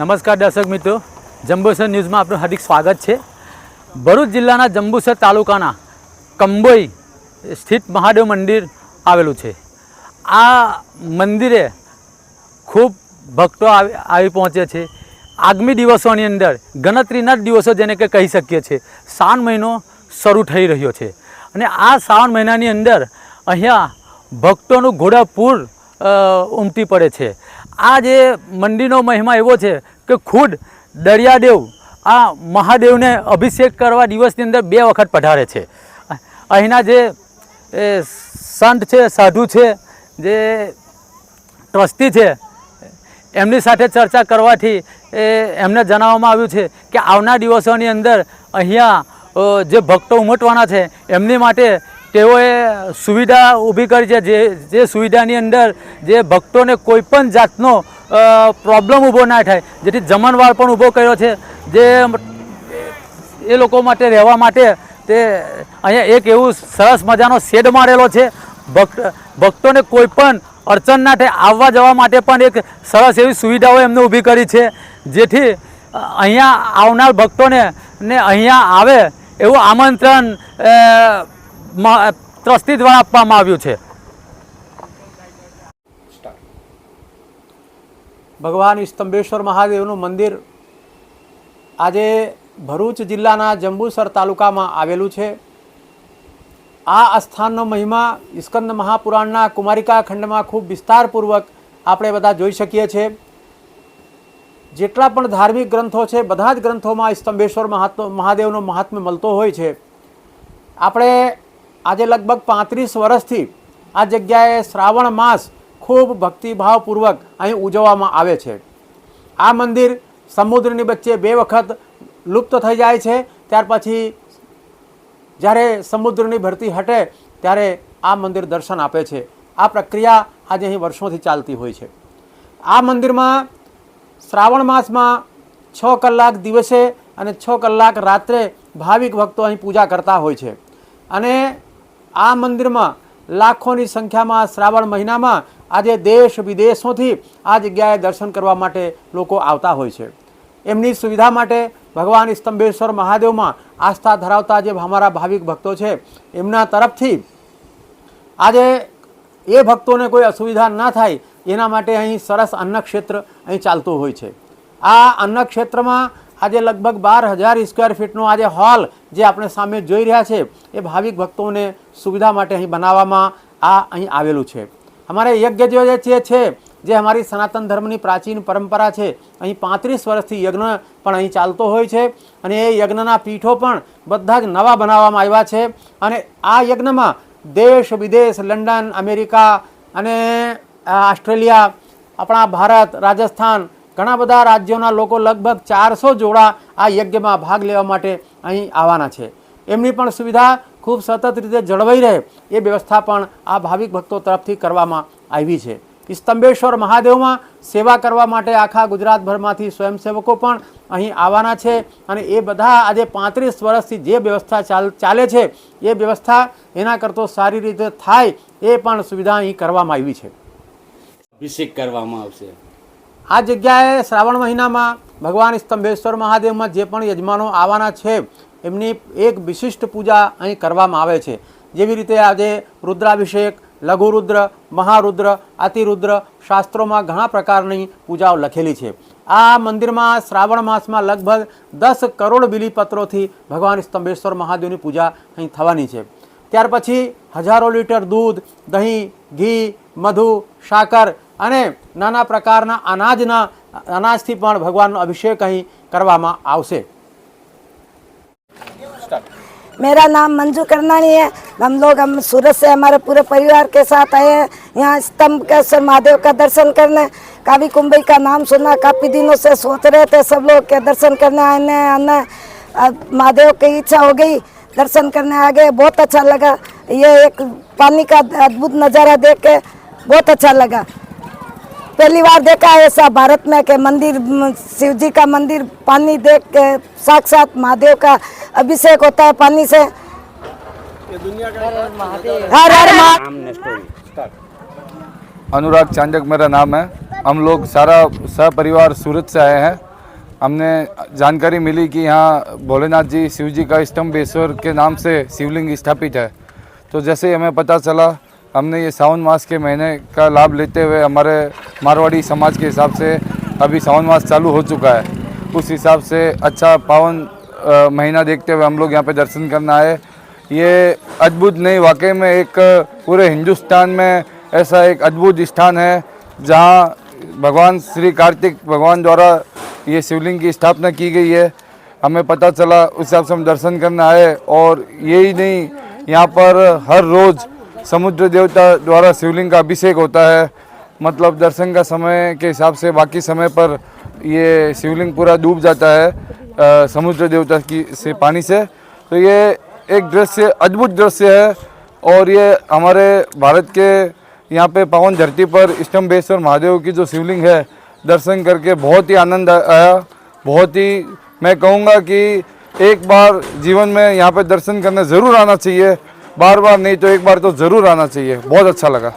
નમસ્કાર દર્શક મિત્રો. જંબુસર ન્યૂઝમાં આપનું હાર્દિક સ્વાગત છે. ભરૂચ જિલ્લાના જંબુસર તાલુકાના કંબોઈ સ્થિત મહાદેવ મંદિર આવેલું છે. આ મંદિરે ખૂબ ભક્તો આવી પહોંચે છે. આગામી દિવસોની અંદર ગણતરીના જ દિવસો જેને કે કહી શકીએ છીએ. શ્રાવણ મહિનો શરૂ થઈ રહ્યો છે. અને આ શ્રાવણ મહિનાની અંદર અહીંયા ભક્તોનું ઘોડાપૂર ઉમટી પડે છે. આ જે મંદિરનો મહિમા એવો છે કે ખુદ દરિયાદેવ આ મહાદેવને અભિષેક કરવા દિવસની અંદર બે વખત પધારે છે. અહીંના જે સંત છે, સાધુ છે, જે ટ્રસ્ટી છે, એમની સાથે ચર્ચા કરવાથી, એ, એમને જણાવવામાં આવ્યું છે કે આવનાર દિવસોની અંદર અહીંયા જે ભક્તો ઉમટવાના છે, એમની માટે તેઓએ સુવિધા ઊભી કરી છે. જે જે સુવિધાની અંદર જે ભક્તોને કોઈપણ જાતનો પ્રોબ્લેમ ઊભો ના થાય. જેથી જમણવાર પણ ઊભો કર્યો છે. જે એ લોકો માટે રહેવા માટે તે અહીંયા એક એવું સરસ મજાનો શેડ મારેલો છે. ભક્ત, ભક્તોને કોઈપણ અડચણ ના થાય આવવા જવા માટે પણ એક સરસ એવી સુવિધાઓ એમને ઊભી કરી છે. જેથી અહીંયા આવનાર ભક્તોને, ને અહીંયા આવે એવું આમંત્રણ ટ્રસ્ટી દ્વારા આપવામાં આવ્યું છે. ભગવાન સ્તંભેશ્વર મહાદેવનું મંદિર આજે ભરૂચ જિલ્લાના જંબુસર તાલુકામાં આવેલું છે. આ આસ્થાનનો મહિમા સ્કંદ મહાપુરાણના કુમારિકા ખંડમાં ખૂબ વિસ્તારપૂર્વક આપણે બધા જોઈ શકીએ છીએ. જેટલા પણ ધાર્મિક ગ્રંથો છે, બધા જ ગ્રંથોમાં સ્તંભેશ્વર મહાદેવનો મહાત્મ્ય મળતો હોય છે. આપણે આજે લગભગ પાંત્રીસ વર્ષથી આ જગ્યાએ શ્રાવણ માસ ખૂબ ભક્તિભાવપૂર્વક અહીં ઉજવવામાં આવે છે. આ મંદિર સમુદ્રની વચ્ચે બે વખત લુપ્ત થઈ જાય છે. ત્યાર પછી જ્યારે સમુદ્રની ભરતી હટે ત્યારે આ મંદિર દર્શન આપે છે. આ પ્રક્રિયા આજે અહીં વર્ષોથી ચાલતી હોય છે. આ મંદિરમાં શ્રાવણ માસમાં છ કલાક દિવસે અને છ કલાક રાત્રે ભાવિક ભક્તો અહીં પૂજા કરતા હોય છે. અને આ મંદિરમાં લાખોની સંખ્યામાં શ્રાવણ મહિનામાં આજે દેશ વિદેશોથી આ જગ્યાએ દર્શન કરવા માટે લોકો આવતા હોય છે. એમની સુવિધા માટે ભગવાન સ્તંભેશ્વર મહાદેવમાં આસ્થા ધરાવતા જે અમારા ભાવિક ભક્તો છે, એમના તરફથી આજે એ ભક્તોને કોઈ અસુવિધા ના થાય, એના માટે અહીં સરસ અન્નક્ષેત્ર અહીં ચાલતું હોય છે. આ અન્નક્ષેત્રમાં આજે લગભગ બાર હજાર સ્ક્વેર ફીટનો આજે હોલ જે આપણે સામે જોઈ રહ્યા છે, એ ભાવિક ભક્તોને સુવિધા માટે અહીં બનાવવામાં આ અહીં આવેલું છે. અમારે યજ્ઞ જે છે, જે અમારી સનાતન ધર્મની પ્રાચીન પરંપરા છે, અહીં પાંત્રીસ વર્ષથી યજ્ઞ પણ અહીં ચાલતો હોય છે અને એ યજ્ઞના પીઠો પણ બધા જ નવા બનાવવામાં આવ્યા છે અને આ યજ્ઞમાં દેશ, વિદેશ, લંડન, અમેરિકા અને ઓસ્ટ્રેલિયા, આપણા ભારત, રાજસ્થાન ઘણા બધા રાજ્યોના લોકો લગભગ ચારસો જોડા આ યજ્ઞમાં ભાગ લેવા માટે અહીં આવવાના છે. એમની પણ સુવિધા ખૂબ સતત રીતે જળવાઈ રહે એ વ્યવસ્થા પણ આ ભાવિક ભક્તો તરફથી કરવામાં આવી છે. સ્તંભેશ્વર મહાદેવમાં સેવા કરવા માટે આખા ગુજરાતભરમાંથી સ્વયંસેવકો પણ અહીં આવવાના છે અને એ બધા આજે પાંત્રીસ વર્ષથી જે વ્યવસ્થા ચાલ, ચાલે છે એ વ્યવસ્થા એના કરતો સારી રીતે થાય એ પણ સુવિધા અહીં કરવામાં આવી છે. અભિષેક કરવામાં આવશે. આ જગ્યાએ શ્રાવણ મહિનામાં ભગવાન સ્તંભેશ્વર મહાદેવમાં જે પણ યજમાનો આવવાના છે, એમની એક વિશિષ્ટ પૂજા અહીં કરવામાં આવે છે. જેવી રીતે આજે રુદ્રાભિષેક, લઘુરુદ્ર, મહારુદ્ર, અતિરુદ્ર શાસ્ત્રોમાં ઘણા પ્રકારની પૂજાઓ લખેલી છે. આ મંદિરમાં શ્રાવણ માસમાં લગભગ દસ કરોડ બિલીપત્રોથી ભગવાન સ્તંભેશ્વર મહાદેવની પૂજા અહીં થવાની છે. ત્યાર પછી હજારો લીટર દૂધ, દહીં, ઘી, મધુ, સાકર અને નાના પ્રકારના અનાજના અનાજથી પણ ભગવાનનો અભિષેક અહીં કરવામાં આવશે मेरा नाम मंजू करनानी है हम लोग हम सूरत से हमारे पूरे परिवार के साथ आए हैं यहाँ स्तंभ केश्वर महादेव का दर्शन करने कावी कुंभई का नाम सुना काफी दिनों से सोच रहे थे सब लोग के दर्शन करने आने आने अब महादेव की इच्छा हो गई दर्शन करने आ गए बहुत अच्छा लगा ये एक पानी का अद्भुत नज़ारा देख के बहुत अच्छा लगा पहली बार देखा है ऐसा भारत में के मंदिर शिव जी का मंदिर पानी देख के साक्षात महादेव का अभिषेक होता है पानी से। अनुराग चांदक मेरा नाम है। हम लोग सारा सपरिवार सूरत से आए हैं। हमने जानकारी मिली कि यहाँ भोलेनाथ जी शिव जी का स्तंभेश्वर के नाम से शिवलिंग स्थापित है। तो जैसे हमें पता चला हमने ये सावन मास के महीने का लाभ लेते हुए हमारे मारवाड़ी समाज के हिसाब से अभी सावन मास चालू हो चुका है। उस हिसाब से अच्छा पावन महीना देखते हुए हम लोग यहाँ पे दर्शन करना आए। ये अद्भुत नहीं, वाकई में एक पूरे हिंदुस्तान में ऐसा एक अद्भुत स्थान है, जहाँ भगवान श्री कार्तिक भगवान द्वारा ये शिवलिंग की स्थापना की गई है। हमें पता चला, उस हिसाब से हम दर्शन करने आए और यही नहीं, यहाँ पर हर रोज़ समुद्र देवता द्वारा शिवलिंग का अभिषेक होता है। मतलब दर्शन का समय के हिसाब से बाकी समय पर ये शिवलिंग पूरा डूब जाता है अ, समुद्र देवता की से पानी से। तो ये एक दृश्य अद्भुत दृश्य है और ये हमारे भारत के यहाँ पे पावन धरती पर स्तंभेश्वर महादेव की जो शिवलिंग है दर्शन करके बहुत ही आनंद आया। बहुत ही मैं कहूँगा कि एक बार जीवन में यहाँ पे दर्शन करने ज़रूर आना चाहिए। बार बार नहीं तो एक बार तो ज़रूर आना चाहिए बहुत अच्छा लगा